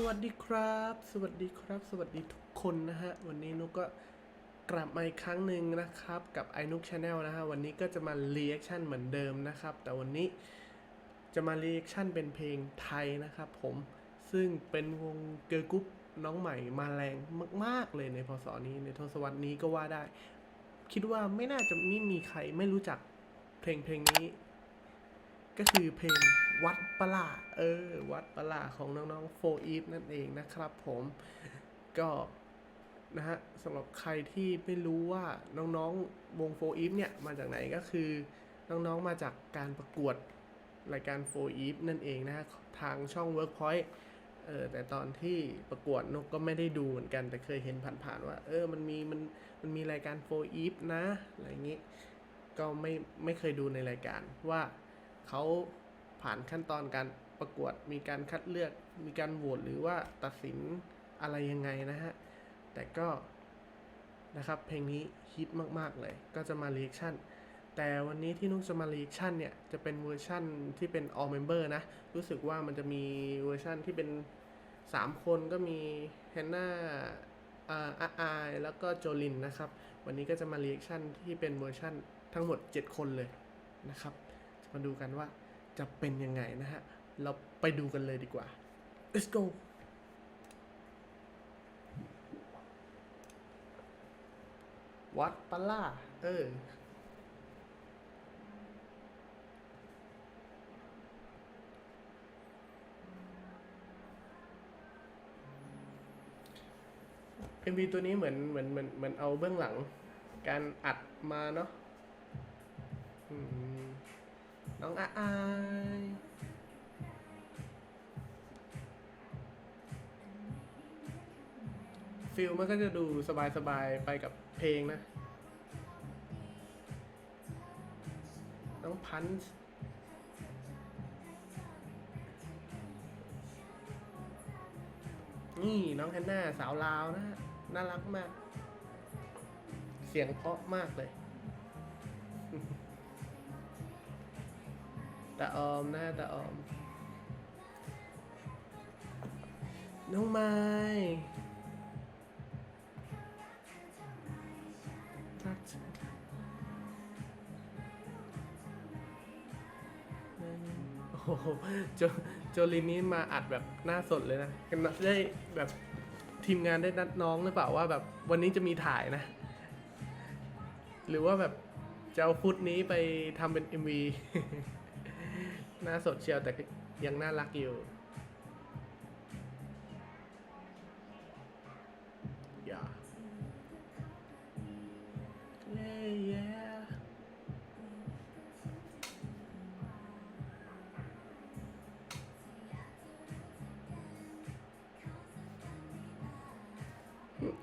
สวัสดีครับ สวัสดีครับ สวัสดีทุกคนนะฮะ วันนี้นุกก็กลับมาอีกครั้งหนึ่งนะครับ กับ i n u k Channel นะฮะ วันนี้ก็จะมา reaction เหมือนเดิมนะครับ แต่วันนี้จะมา reaction เป็นเพลงไทยนะครับผม ซึ่งเป็นวงเกิร์ลกรุ๊ปน้องใหม่มาแรงมาก ๆ เลยในพศนี้ในทศวรรษนี้ก็ว่าได้ คิดว่าไม่น่าจะไม่มีใครไม่รู้จักเพลงเพลงนี้ ก็คือเพลงวัด ปะลาเออ วัดปะลาของน้องๆโฟอีฟนั่นเองนะครับผมก็นะฮะสำหรับใครที่ไม่รู้ว่าน้องๆวงโฟอีฟเนี่ยมาจากไหนก็คือน้องๆมาจากการประกวดรายการโฟอีฟนั่นเองนะฮะทางช่อง Workpoint เออแต่ตอนที่ประกวดนกก็ไม่ได้ดูเหมือนกัน แต่เคยเห็นผ่านๆว่า เออมันมีมันมันมีรายการโฟอีฟนะอะไรอย่างงี้ ก็ไม่ไม่เคยดูในรายการว่าเขา ผ่านขั้นตอนการประกวด มีการคัดเลือก มีการโหวตหรือว่าตัดสินอะไรยังไงนะฮะ แต่ก็นะครับเพลงนี้ฮิตมากๆเลย ก็จะมารีแอคชั่น แต่วันนี้ที่นุกจะมารีแอคชั่นเนี่ย จะเป็นเวอร์ชั่นที่เป็น all member นะ รู้สึกว่ามันจะมีเวอร์ชั่นที่เป็น 3 คนก็มีแฮนนาอาอาอายแล้วก็โจลินนะครับ วันนี้ก็จะมารีแอคชั่นที่เป็นเวอร์ชั่นทั้งหมด 7 คนเลยนะครับ จะมาดูกันว่า จะเป็นยังไงนะฮะ เราไปดูกันเลยดีกว่า let's go วัดปะล่าเออเอ็มวีตัวนี้เหมือนเหมือนเหมือนเหมือนเอาเบื้องหลัง การอัดมาเนาะอืม น้องอาอายฟิลมันก็จะดูสบายๆไปกับเพลงนะ น้องพันช์นี่น้องแฮนน่าสาวลาวนะฮะน่ารักมาก เสียงเพราะมากเลย ตาออมนะตาออม น้องไม้รักฉันโอ้โหโจโจลินนี่มาอัดแบบหน้าสดเลยนะกันได้แบบทีมงานได้นัดน้องหรือเปล่าว่าแบบวันนี้จะมีถ่ายนะ หรือว่าแบบจะเอาฟุตนี้ไปทำเป็น MV น้าสดเชียวแต่ยังน่ารักอยู่อย่า yeah yeah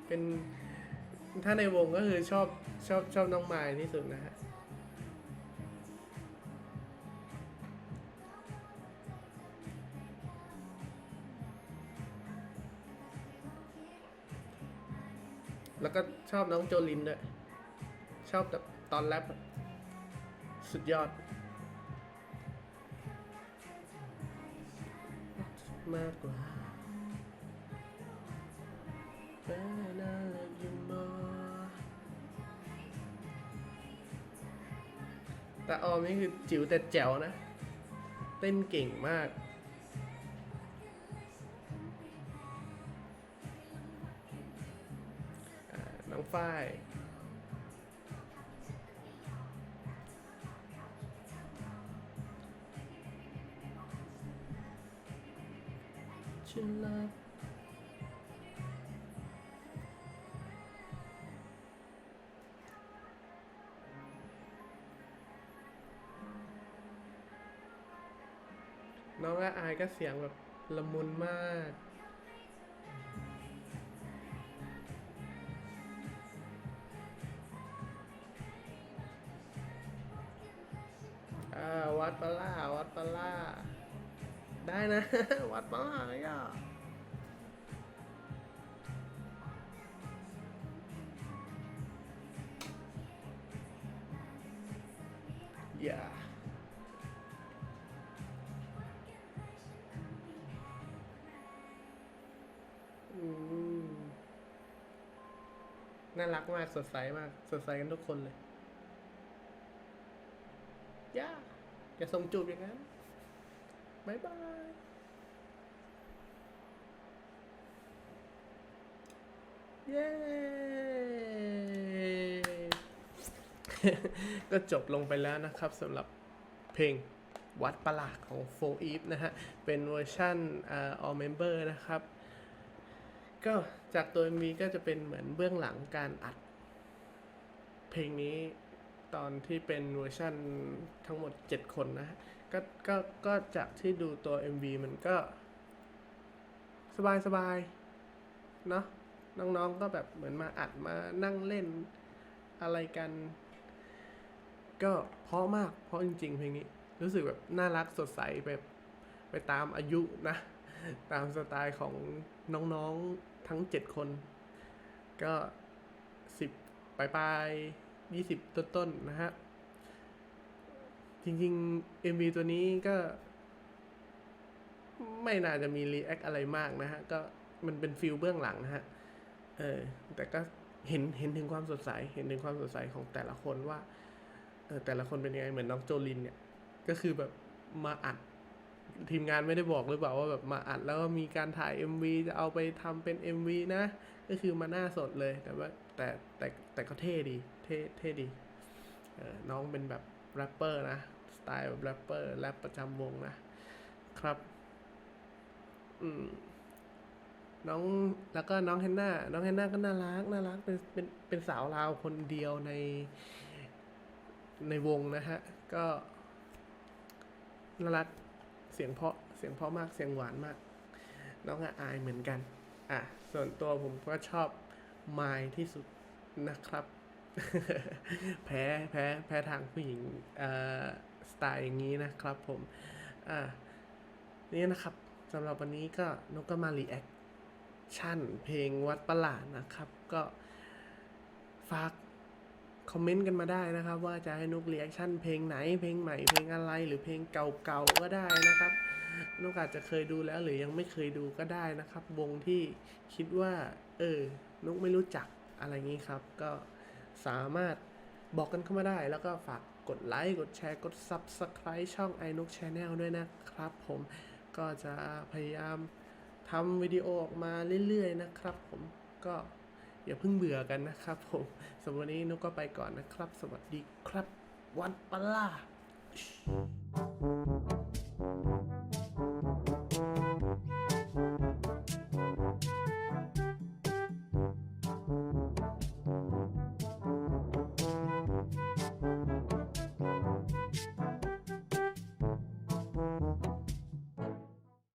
เป็นถ้าในวงก็คือชอบชอบชอบน้องไม้ที่สุดนะฮะ แล้วก็ชอบน้องโจลินด้วย ชอบแบบตอนแรปอะสุดยอด มากกว่า When I love you more แต่ออมนี่คือจิ๋วแต่แจ๋วนะ เต้นเก่งมาก ฝ้ายฉันรักน้องอาอายก็เสียงแบบละมุนมาก นะ วัดปะล่าย่าอย่าอืมน่ารักมาก สดใสมาก สดใสกันทุกคนเลย ย่าอย่าส่งจูบอย่างนั้น บายบายเย้ก็จบลงไปแล้วนะครับสำหรับเพลงวัดประหลาดของ f o r Eve นะฮะ เป็นเวอร์ชันเอ่อ all member นะครับ ก็จากตัว MV ก็จะเป็นเหมือนเบื้องหลังการอัด เพลงนี้ตอนที่เป็นเวอร์ชันทั้งหมด 7 คนนะ ก็ก็ก็จากที่ดูตัว MV มันก็ สบายสบายๆเนาะน้องๆก็แบบเหมือนมาอัดมานั่งเล่นอะไรกัน ก็เพราะมากเพราะจริง ๆ เพลงนี้ รู้สึกแบบน่ารักสดใสแบบไปตามอายุนะ ตามสไตล์ของน้องๆทั้ง 7 คน ก็ 10ปลายปลายยี่สิบต้นๆนะฮะ จริงๆ MV ตัวนี้ก็ ไม่น่าจะมีรีแอคอะไรมากนะฮะ ก็มันเป็นฟิลเบื้องหลังนะฮะ เออ แต่ก็เห็นเห็นถึงความสดใส เห็นถึงความสดใสของแต่ละคนว่า เออแต่ละคนเป็นยังไง เหมือนน้องโจลินเนี่ย ก็คือแบบมาอัด ทีมงานไม่ได้บอกหรือเปล่าว่าแบบมาอัดแล้วก็มีการถ่าย MV จะเอาไปทำเป็น MV นะ ก็คือมาหน้าสดเลย แต่ว่าแต่แต่แต่ก็เท่ดี เท่เท่ดี เออน้องเป็นแบบแรปเปอร์นะ สไตล์แบบแรปเปอร์แรปประจำวงนะครับ อืมน้องแล้วก็น้องแฮนนาน้องแฮนนาก็น่ารักน่ารักเป็นเป็นเป็นสาวลาวคนเดียวในในวงนะฮะ ก็น่ารักเสียงเพาะเสียงเพาะมากเสียงหวานมาก น้องอาอายเหมือนกัน อะ ส่วนตัวผมก็ชอบไมล์ที่สุดนะครับ แพ้แพ้แพ้ทางผู้หญิง เอ่อ สไตล์อย่างนี้นะครับผม อะนี่นะครับสำหรับวันนี้ก็นกก็มารีแอคชั่น เพลงวัดประหลาดนะครับ ก็ฝากคอมเมนต์กันมาได้นะครับ ว่าจะให้นุกรีแอคชั่นเพลงไหน เพลงใหม่เพลงอะไรหรือเพลงเก่าๆก็ได้นะครับนุกอาจจะเคยดูแล้วหรือยังไม่เคยดูก็ได้นะครับ วงที่คิดว่า เออนุกไม่รู้จักอะไรงี้ครับ ก็สามารถบอกกันเข้ามาได้แล้วก็ฝาก กดไลค์กดแชร์กด Subscribe ช่อง i n o o k Channel ด้วยนะครับผมก็จะพยายามทำวิดีโอออกมาเรื่อยๆนะครับผมก็อย่าเพิ่งเบื่อกันนะครับผมสำหรับวันนี้นุกก็ไปก่อนนะครับ สวัสดีครับ วันปลา